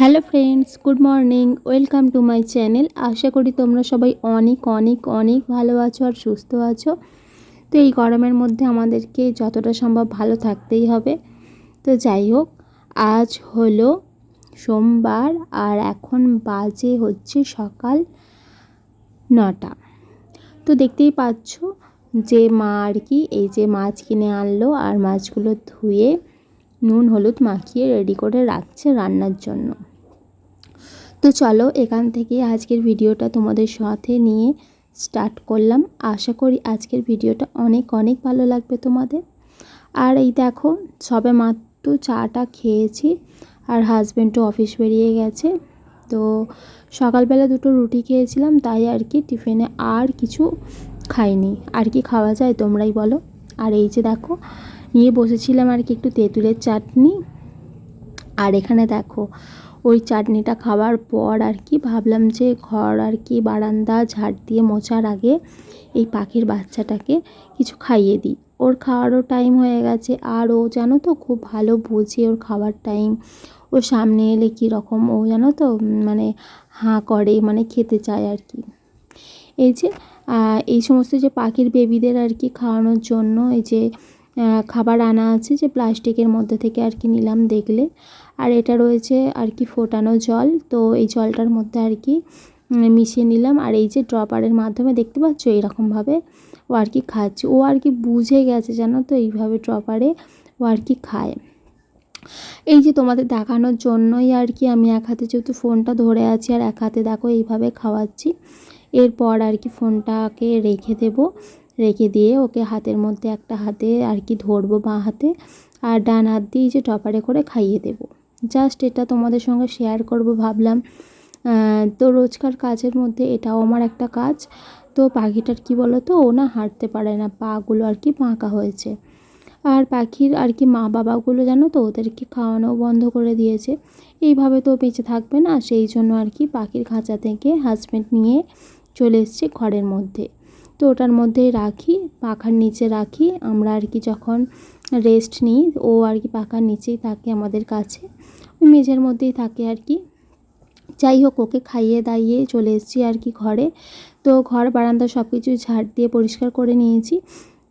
Hello friends, good morning, welcome to my channel. আশা করি তোমরা সবাই অনেক অনেক অনেক ভালো আছো আর সুস্থ আছো। তো এই গরমের মধ্যে আমাদেরকে যতটা সম্ভব ভালো থাকতেই হবে। তো যাই হোক, আজ হলো সোমবার আর এখন বাজে হচ্ছে সকাল নটা। তো দেখতেই পাচ্ছ যে মা আর কি, এই যে মাছ কিনে আনলো আর মাছগুলো ধুয়ে নুন, হলুদ মাখিয়ে রেডি করে রাখছে রান্নার জন্য। তো চলো এখান থেকে আজকের ভিডিওটা তোমাদের সাথে নিয়ে স্টার্ট করলাম। আশা করি আজকের ভিডিওটা অনেক অনেক ভালো লাগবে তোমাদের। আর এই দেখো, সবে মাত্র চাটা খেয়েছি আর হাজব্যান্ডও অফিস বেরিয়ে গেছে। তো সকালবেলা দুটো রুটি খেয়েছিলাম, তাই আর কি টিফিনে আর কিছু খাইনি। আর কি খাওয়া যায় তোমরাই বলো। আর এই যে দেখো নিয়ে বসেছিলাম আর কি একটু তেঁতুলের চাটনি। আর এখানে দেখো, ওই চাটনিটা খাওয়ার পর আর কি ভাবলাম যে ঘর আর কি বারান্দা, ঝাড় দিয়ে মোছার আগে এই পাখির বাচ্চাটাকে কিছু খাইয়ে দিই। ওর খাওয়ারও টাইম হয়ে গেছে। আর ও জানো তো খুব ভালো বোঝে ওর খাওয়ার টাইম ও সামনে এলে কীরকম ও জানো তো মানে হাঁ করে মানে খেতে চায় আর কি। এই যে এই সমস্ত যে পাখির বেবিদের আর কি খাওয়ানোর জন্য, এই যে খাবার আনা আছে যে প্লাস্টিকের মধ্যে থেকে আর কি নিলাম দেখলে। আর এটা রয়েছে আর কি ফোটানো জল। তো এই জলটার মধ্যে আর কি মিশিয়ে নিলাম। আর এই যে ড্রপারের মাধ্যমে দেখতে পাচ্ছ এইরকমভাবে ও আর কি খাচ্ছে। ও আর কি বুঝে গেছে জানো তো এইভাবে ড্রপারে ও আর কি খায়। এই যে তোমাদের দেখানোর জন্যই আর কি আমি এক হাতে যেহেতু ফোনটা ধরে আছি আর এক হাতে দেখো এইভাবে খাওয়াচ্ছি। এরপর আর কি ফোনটাকে রেখে দেব। রেখে দিয়ে ওকে হাতের মধ্যে একটা হাতে আর কি ধরবো বাঁ হাতে আর ডান হাত দিয়ে যে টপারে করে খাইয়ে দেব। জাস্ট এটা তোমাদের সঙ্গে শেয়ার করব ভাবলাম। তো রোজকার কাজের মধ্যে এটাও আমার একটা কাজ। তো পাখিটার কি বলো তো ও না হাঁটতে পারে না, পাগুলো আর কি বাঁকা হয়েছে। আর পাখির আর কি মা বাবাগুলো জানো তো, ওদেরকে খাওয়ানো বন্ধ করে দিয়েছে। এইভাবে তো বেঁচে থাকবে না, সেই জন্য আর কি পাখির খাঁচা থেকে হাজব্যান্ড নিয়ে চলে এসছে ঘরের মধ্যে। তো ওটার মধ্যেই রাখি, পাখার নিচে রাখি। আমরা আর কি যখন রেস্ট নিই, ও আর কি পাখার নিচেই থাকে আমাদের কাছে। মেঝের মধ্যেই থাকে আর কি। যাই হোক, ওকে খাইয়ে দাইয়ে চলে এসেছি আর কি ঘরে। তো ঘর, বারান্দা সব কিছু ঝাড় দিয়ে পরিষ্কার করে নিয়েছি।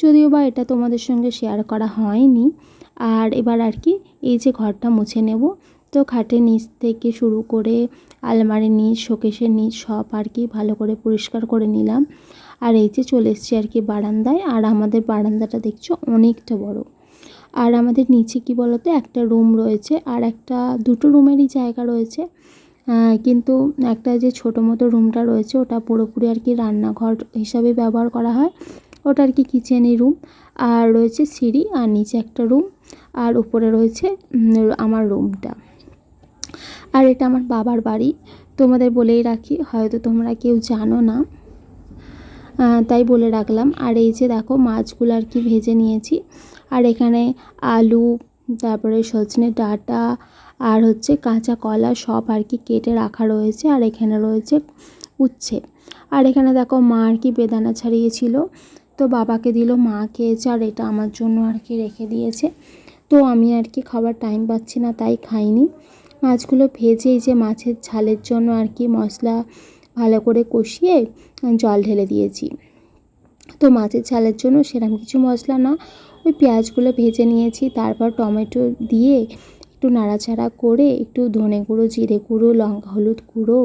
যদিও বা এটা তোমাদের সঙ্গে শেয়ার করা হয়নি। আর এবার আর কি, এই যে ঘরটা মুছে নেব। তো খাটের নিচ থেকে শুরু করে আলমারির নিচ শোকেশের নিচ সব আর কি ভালো করে পরিষ্কার করে নিলাম। আর এই যে চলে এসছি আর কি বারান্দায়, আর আমাদের বারান্দাটা দেখছ অনেকটা বড়। আর আমাদের নিচে কি বলতো, একটা রুম রয়েছে আর একটা, দুটো রুমেরই জায়গা রয়েছে। কিন্তু একটা যে ছোটো মতো রুমটা রয়েছে, ওটা পুরোপুরি আর কি রান্নাঘর হিসাবে ব্যবহার করা হয়। ওটা আর কি কিচেনের রুম আর রয়েছে সিঁড়ি আর নিচে একটা রুম আর উপরে রয়েছে আমার রুমটা আর এটা আমার বাবার বাড়ি। তোমাদের বলেই রাখি, হয়তো তোমরা কেউ জানো না। তাই বলে রাখলাম। আর এই যে দেখো, মাছগুলো আর কি ভেজে নিয়েছি। আর এখানে আলু, তারপরে সজনে ডাঁটা, আর হচ্ছে কাঁচা কলা সব আর কি কেটে রাখা রয়েছে। আর এখানে রয়েছে উচ্ছে। আর এখানে দেখো, মা আর কি বেদানা ছাড়িয়েছিল। তো বাবাকে দিল, মা খেয়েছে, আর এটা আমার জন্য আর কি রেখে দিয়েছে। তো আমি আর কি খাবার টাইম পাচ্ছি না, তাই খাইনি। মাছগুলো ভেজে এই যে মাছের ঝালের জন্য আর কি মশলা ভালো করে কষিয়ে জল ঢেলে দিয়েছি। তো মাছের ঝালের জন্য সেরকম কিছু মশলা না। ওই পেঁয়াজগুলো ভেজে নিয়েছি, তারপর টমেটো দিয়ে একটু নাড়াচাড়া করে একটু ধনে গুঁড়ো, জিরে গুঁড়ো, লঙ্কা হলুদ গুঁড়ো,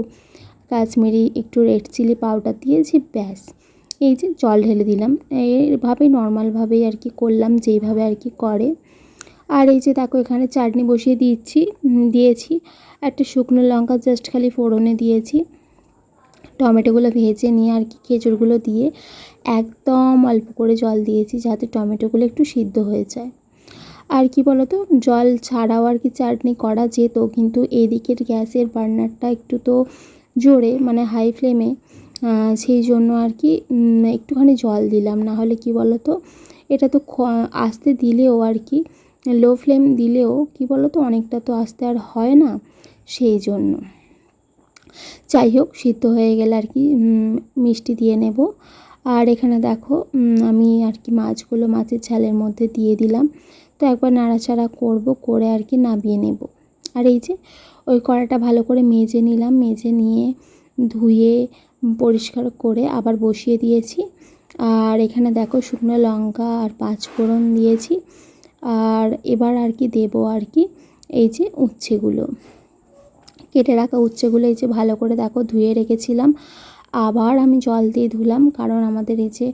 কাশ্মীরি একটু রেড চিলি পাউডার দিয়েছি, ব্যাস। এই যে জল ঢেলে দিলাম। এইভাবেই নর্মালভাবেই আর কি করলাম যেইভাবে আর কি করে। আর এই যে দেখো, এখানে চাটনি বসিয়ে দিচ্ছি দিয়েছি। একটা শুকনো লঙ্কা জাস্ট খালি ফোড়নে দিয়েছি। টমেটোগুলো ভেজে নিয়ে আর কি খেজুরগুলো দিয়ে একদম অল্প করে জল দিয়েছি যাতে টমেটোগুলো একটু সিদ্ধ হয়ে যায়। আর কি বলতো, জল ছাড়াও আর কি চাটনি করা যেত, কিন্তু এদিকের গ্যাসের বার্নারটা একটু তো জোরে মানে হাই ফ্লেমে সেই জন্য আর কি একটুখানি জল দিলাম। না হলে কি বলতো, এটা তো আস্তে দিলেও আর কি লো ফ্লেম দিলেও কি বলতো, অনেকটা তো আস্তে আর হয় না, সেই জন্য। যাই হোক, সিদ্ধ হয়ে গেলে আর কি মিষ্টি দিয়ে নেব। আর এখানে দেখো আমি আর কি মাছগুলো মাছের ঝালের মধ্যে দিয়ে দিলাম। তো একবার নাড়াচাড়া করব, করে আর কি নামিয়ে নেব। আর এই যে, ওই কড়াটা ভালো করে মেজে নিলাম, মেজে নিয়ে ধুয়ে পরিষ্কার করে আবার বসিয়ে দিয়েছি। আর এখানে দেখো, শুকনো লঙ্কা আর পাঁচ ফোড়ন দিয়েছি। আর এবার আর কি দেবো আর কি, এই যে উচ্ছেগুলো। কেটে রাখা উচ্ছেগুলো এই যে ভালো করে দেখো ধুয়ে রেখেছিলাম। আবার আমি জল দিয়ে ধুলাম, কারণ আমাদের এই যে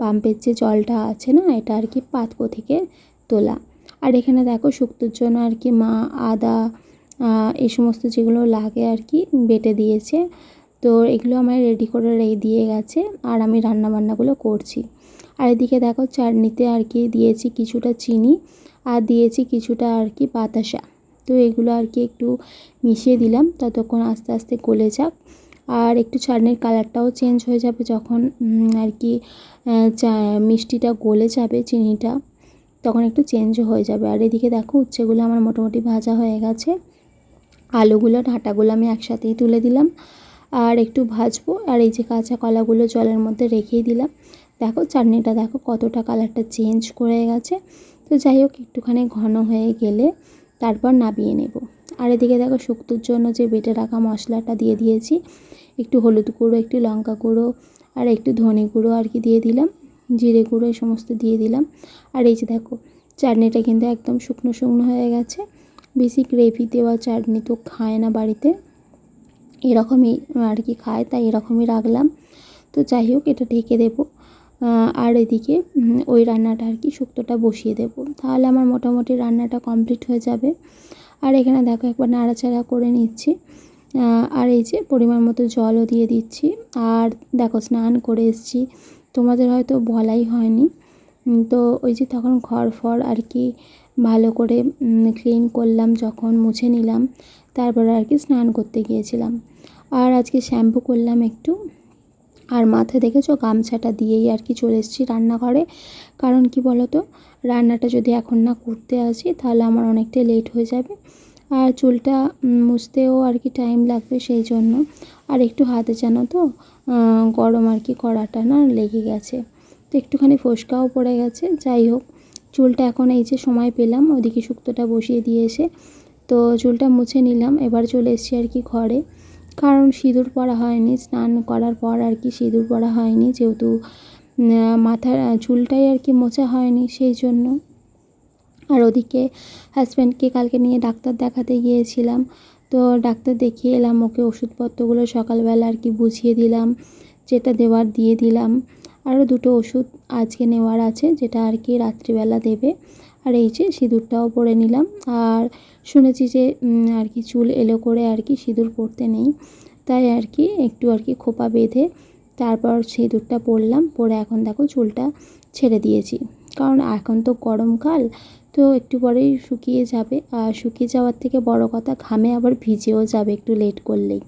পাম্পের যে জলটা আছে না, এটা আর কি পাতকো থেকে তোলা। আর এখানে দেখো শুক্তোর জন্য আর কি মা আদা এই সমস্ত যেগুলো লাগে আর কি বেটে দিয়েছে। তো এগুলো আমার রেডি করে রেখে দিয়ে গেছে, আর আমি রান্না বান্নাগুলো করছি। আর এদিকে দেখো চাটনিতে আর কি দিয়েছি কিছুটা চিনি, আর দিয়েছি কিছুটা আর কি বাতাসা। তো এগুলো আর কি একটু মিশিয়ে দিলাম। ততক্ষণ আস্তে আস্তে গলে যাক। আর একটু চাটনির কালারটাও চেঞ্জ হয়ে যাবে যখন আর কি চা, মিষ্টিটা গলে যাবে চিনিটা, তখন একটু চেঞ্জও হয়ে যাবে। আর এদিকে দেখো, উচ্ছেগুলো আমার মোটামুটি ভাজা হয়ে গেছে। আলুগুলো, ডাঁটাগুলো আমি একসাথেই তুলে দিলাম। আর একটু ভাজবো। আর এই যে কাঁচা কলাগুলো জলের মধ্যে রেখেই দিলাম। দেখো চাটনিটা দেখো কতটা কালারটা চেঞ্জ করে গেছে। তো যাই হোক, একটুখানি ঘন হয়ে গেলে তারপর নাবিয়ে নেব। আর এদিকে দেখো শুক্তোর জন্য যে বেটে রাখা মশলাটা দিয়ে দিয়েছি, একটু হলুদ গুঁড়ো, একটু লঙ্কা গুঁড়ো আর একটু ধনে গুঁড়ো আর কি দিয়ে দিলাম, জিরে গুঁড়ো এই সমস্ত দিয়ে দিলাম। আর এই যে দেখো চাটনিটা কিন্তু একদম শুকনো শুকনো হয়ে গেছে। বেশি গ্রেভি দেওয়া চাটনি তো খায় না বাড়িতে। এরকমই আর কি খায়, তাই এরকমই রাখলাম। তো যাই হোক, এটা ঢেকে দেবো। আর এদিকে ওই রান্নাটা আর কি শুক্তোটা বসিয়ে দেবো। তাহলে আমার মোটামুটি রান্নাটা কমপ্লিট হয়ে যাবে। আর এখানে দেখো একবার নাড়াচাড়া করে নিচ্ছি। আর এই যে পরিমাণ মতো জলও দিয়ে দিচ্ছি। আর দেখো স্নান করে এসেছি। তোমাদের হয়তো বলাই হয়নি। তো ওই যে তখন ঘর ফর আর কি ভালো করে ক্লিন করলাম, যখন মুছে নিলাম, তারপরে আর কি স্নান করতে গিয়েছিলাম। আর আজকে শ্যাম্পু করলাম একটু। আর মাথায় দেখেছ? গামছাটা দিয়েই আর কি চলে এসেছি রান্নাঘরে। কারণ কি বলো তো রান্নাটা যদি এখন না করতে আসি, তাহলে আমার অনেকটা লেট হয়ে যাবে। আর চুলটা মুছতেও আর কি টাইম লাগবে সেই জন্য। আর একটু হাতে জানো তো গরম আর কি কড়াটা না লেগে গেছে। তো একটুখানি ফোসকাও পড়ে গেছে। যাই হোক, চুলটা এখন এই যে সময় পেলাম, ওদিকে শুক্তোটা বসিয়ে দিয়ে এসে তো চুলটা মুছে নিলাম। এবার চলে এসেছি আর কি ঘরে। কারণ সিঁদুর পরা হয়নি, স্নান করার পর আর কি সিঁদুর পরা হয়নি, যেহেতু মাথার চুলটাই আর কি মোছা হয়নি সেই জন্য। আর ওদিকে হাজব্যান্ডকে কালকে নিয়ে ডাক্তার দেখাতে গিয়েছিলাম, তো ডাক্তার দেখিয়ে এলাম, ওকে ওষুধপত্রগুলো সকালবেলা আর কি বুঝিয়ে দিলাম, যেটা দেওয়ার দিয়ে দিলাম। আরও দুটো ওষুধ আজকে নেওয়ার আছে, যেটা আর কি রাত্রিবেলা দেবে। আর এই যে সিঁদুরটাও পরে নিলাম। আর শুনেছি যে আর কি চুল এলো করে আর কি সিঁদুর পরতে নেই। তাই আর কি একটু আর কি খোপা বেঁধে তারপর সিঁদুরটা পরলাম পরে এখন দেখো চুলটা ছেড়ে দিয়েছি। কারণ এখন তো গরমকাল তো একটু পরেই শুকিয়ে যাবে। আর শুকিয়ে যাওয়ার থেকে বড় কথা, ঘামে আবার ভিজেও যাবে একটু লেট করলেই।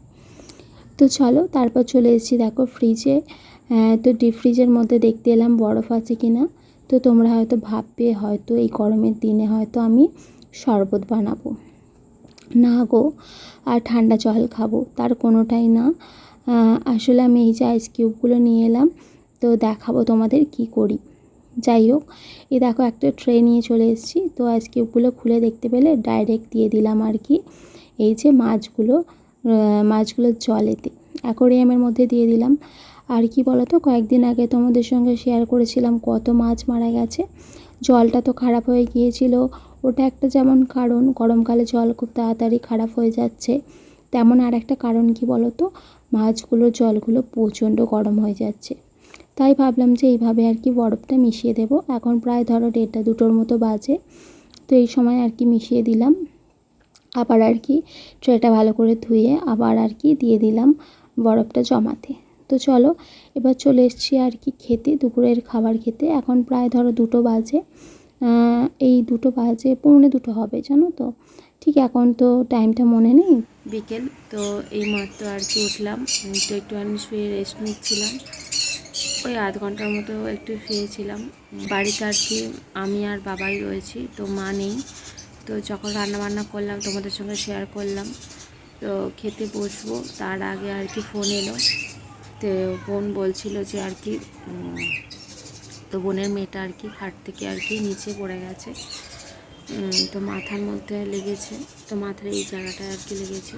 তো চলো, তারপর চলে এসেছি দেখো ফ্রিজে তো ডিপ ফ্রিজের মধ্যে দেখতে এলাম বরফ আছে কি না তো তোমরা হয়তো ভাববে, হয়তো এই গরমের দিনে হয়তো আমি শরবত বানাবো। না গো, আর ঠান্ডা জল খাব, তার কোনোটাই না। আসলে আমি এই যে আইস কিউবগুলো নিয়ে এলাম, তো দেখাবো তোমাদের কি করি। যাই হোক এই দেখো একটা ট্রে নিয়ে চলে এসেছি, তো আইস কিউবগুলো খুলে দেখতে পেলে ডাইরেক্ট দিয়ে দিলাম আর কি। এই যে মাছগুলো মাছগুলো জলেতে অ্যাকোরিয়ামের মধ্যে দিয়ে দিলাম। আর কি বলো তো কয়েকদিন আগে তোমাদের সঙ্গে শেয়ার করেছিলাম কত মাছ মারা গেছে। জলটা তো খারাপ হয়ে গিয়েছিল ওটা একটা যেমন কারণ, গরমকালে জল খুব তাড়াতাড়ি খারাপ হয়ে যাচ্ছে। তেমন আর একটা কারণ কি বলো তো মাছগুলোর জলগুলো প্রচণ্ড গরম হয়ে যাচ্ছে। তাই ভাবলাম যে এইভাবে আর কি বরফটা মিশিয়ে দেবো। এখন প্রায় ধরো দেড়টা দুটোর মতো বাজে। তো এই সময় আর কি মিশিয়ে দিলাম। আবার আর কি ট্রেটা ভালো করে ধুয়ে আবার আর কি দিয়ে দিলাম বরফটা জমাতে। তো চলো, এবার চলে এসেছি আর কি খেতে, দুপুরের খাবার খেতে। এখন প্রায় ধরো দুটো বাজে। এই দুটো বাজে, পৌনে দুটো হবে, জানো তো? ঠিক এখন তো টাইমটা মনে নেই? বিকেল, তো এই মাত্র আর কি উঠলাম। তো একটুখানি শুয়ে রেস্ট নিচ্ছিলাম। ওই আধ ঘণ্টার মতো একটু শুয়েছিলাম। বাড়িতে আর কি আমি আর বাবাই রয়েছি, তো মা নেই। তো যখন রান্না বান্না করলাম, তোমাদের সঙ্গে শেয়ার করলাম। তো খেতে বসবো, তার আগে আর কি ফোন এলো। তো বোন বলছিল যে আর কি তো বোনের মেয়েটা আর কি, খাট থেকে আর কি নিচে পড়ে গেছে। তো মাথার মধ্যে লেগেছে, তো মাথার এই জায়গাটায় আর কি লেগেছে।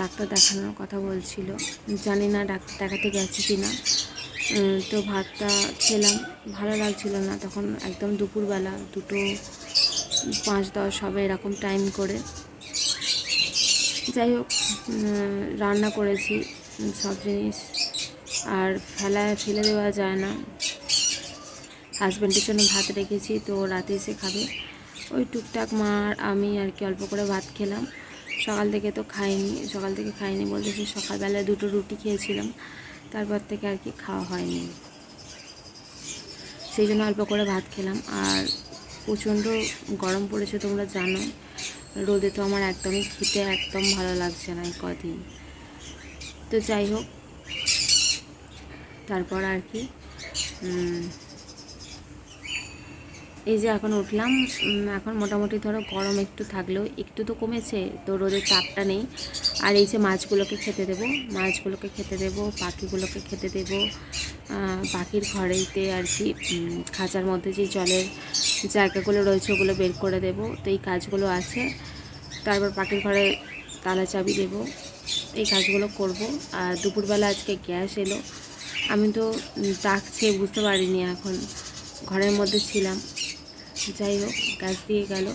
ডাক্তার দেখানোর কথা বলছিল। জানি না ডাক্তার দেখাতে গেছে কি না। তো ভাতটা খেলাম, ভালো লাগছিল না। তখন একদম দুপুরবেলা দুটো, পাঁচ দশ হবে এরকম টাইম করে। যাই হোক রান্না করেছি সব জিনিস। আর ফেলা ফেলে দেওয়া যায় না। হাজব্যান্ডের জন্য ভাত রেখেছি, তো রাতে এসে খাবে। ওই টুকটাক মা আর আমি আর কি অল্প করে ভাত খেলাম। সকাল থেকে তো খাইনি, সকাল থেকে খাইনি বলতে সে সকালবেলায় দুটো রুটি খেয়েছিলাম, তারপর থেকে আর কি খাওয়া হয়নি। সেই জন্য অল্প করে ভাত খেলাম। আর প্রচণ্ড গরম পড়েছে তোমরা জানো, রোদে তো আমার একদমই খেতে একদম ভালো লাগছে না কদিন। তো যাই হোক, তারপর আর কি এই যে এখন উঠলাম এখন মোটামুটি ধরো গরম একটু থাকলেও একটু তো কমেছে, তো রোদের চাপটা নেই। আর এই যে মাছগুলোকে খেতে দেবো, মাছগুলোকে খেতে দেবো পাখিগুলোকে খেতে দেবো। পাখির ঘরেতে আর কি খাঁচার মধ্যে যে জলের জায়গাগুলো রয়েছে ওগুলো বের করে দেবো। তো এই কাজগুলো আছে, তারপর পাখির ঘরে তালা চাবি দেবো, এই কাজগুলো করব। আর দুপুরবেলা আজকে গ্যাস এলো, আমি তো ডাকছে বুঝতে পারিনি এখন, ঘরের মধ্যে ছিলাম। যাই হোক গ্যাস দিয়ে গেল।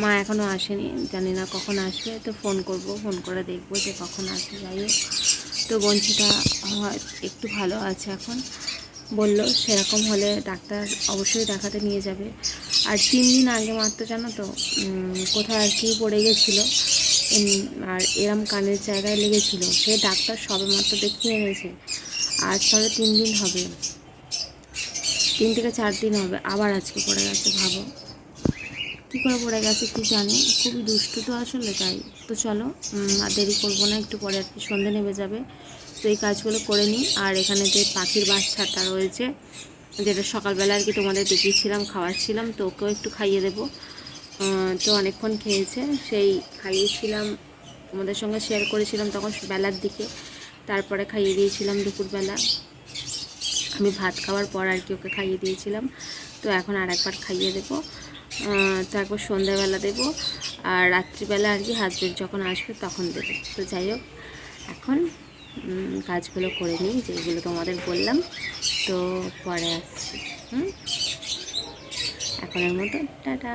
মা এখনও আসেনি, জানি না কখন আসবে, তো ফোন করব ফোন করে দেখব যে কখন আসবে, যাই হোক। তো বঞ্চিতা একটু ভালো আছে এখন। বলল, সেরকম হলে ডাক্তার অবশ্যই দেখাতে নিয়ে যাবে। আর তিন দিন আগে মাত্র জানো তো কোথায় আর কি পড়ে গেছিল আর এরম কানের জায়গায় লেগেছিল, সে ডাক্তার সবে মাত্র দেখিয়ে এনেছে। আজ তাহলে তিন দিন হবে। তিন থেকে চার দিন হবে, আবার আজকে পড়ে গেছে, ভাবো। কী করে পড়ে গেছে কি জানি, খুবই দুষ্টু তো আসলে তাই। তো চলো আর দেরি করব না, একটু পরে আর কি, সন্ধে নেমে যাবে। তো এই কাজগুলো করে নিই, আর এখানে যে পাখির বাচ্চাটা রয়েছে, যেটা সকালবেলা আর কি তোমাদের দেখিয়েছিলাম, খাওয়াচ্ছিলাম, তো ওকেও একটু খাইয়ে দেবো। তো অনেকক্ষণ খেয়েছে, সেই খাইয়েছিলাম, তোমাদের সঙ্গে শেয়ার করেছিলাম তখন বেলার দিকে, তারপরে খাইয়ে দিয়েছিলাম দুপুরবেলা। আমি ভাত খাওয়ার পর আর কি ওকে খাইয়ে দিয়েছিলাম। তো এখন আর একবার খাইয়ে দেবো। তো একবার সন্ধ্যাবেলা দেবো। আর রাত্রিবেলা আর কি হাজবেন্ড যখন আসবে তখন দেবো। তো যাই হোক, এখন কাজগুলো করে নিই, যেগুলো তোমাদের বললাম। তো পরে আসছি। হুম? এখনের মতো, টাটা।